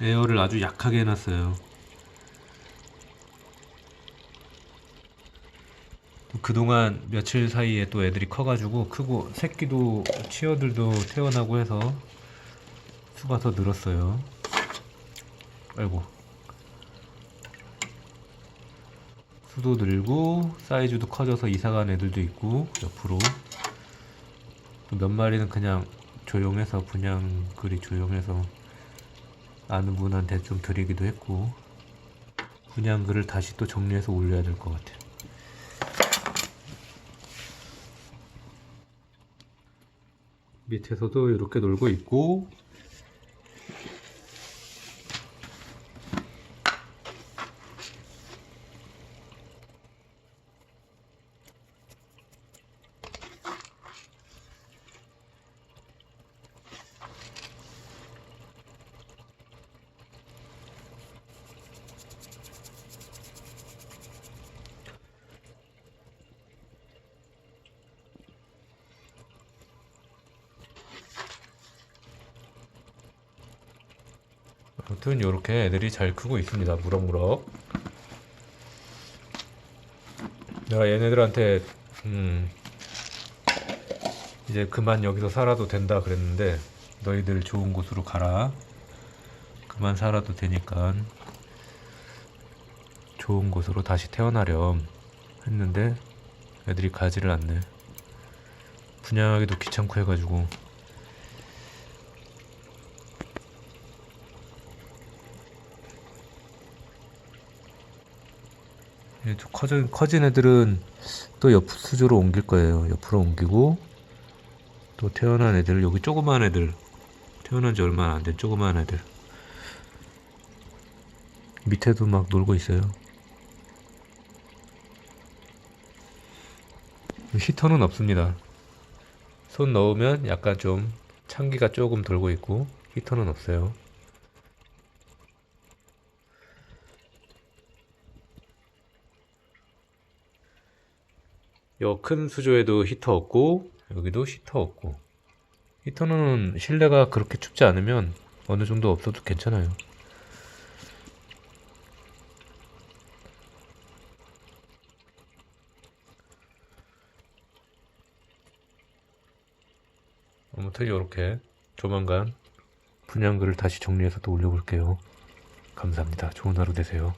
에어를 아주 약하게 해놨어요. 그동안 며칠 사이에 또 애들이 커가지고 크고 새끼도 치어들도 태어나고 해서 수가 더 늘었어요. 아이고. 수도 늘고 사이즈도 커져서 이사간 애들도 있고 옆으로 또 몇 마리는 그냥 조용해서 분양글이 조용해서 아는 분한테 좀 드리기도 했고 분양 글을 다시 또 정리해서 올려야 될 것 같아요. 밑에서도 이렇게 놀고 있고 아무튼 이렇게 애들이 잘 크고 있습니다. 무럭무럭. 내가 얘네들한테 음 이제 그만 여기서 살아도 된다 그랬는데 너희들 좋은 곳으로 가라. 그만 살아도 되니까 좋은 곳으로 다시 태어나렴 했는데 애들이 가지를 않네. 분양하기도 귀찮고 해가지고 좀 커진, 커진 애들은 또 옆 수조로 옮길 거예요. 옆으로 옮기고 또 태어난 애들 여기 조그만 애들 태어난 지 얼마 안 된 조그만 애들 밑에도 막 놀고 있어요. 히터는 없습니다. 손 넣으면 약간 좀 찬기가 조금 돌고 있고 히터는 없어요. 요 큰 수조에도 히터 없고 여기도 히터 없고 히터는 실내가 그렇게 춥지 않으면 어느 정도 없어도 괜찮아요. 아무튼 이렇게 조만간 분양글을 다시 정리해서 또 올려볼게요. 감사합니다. 좋은 하루 되세요.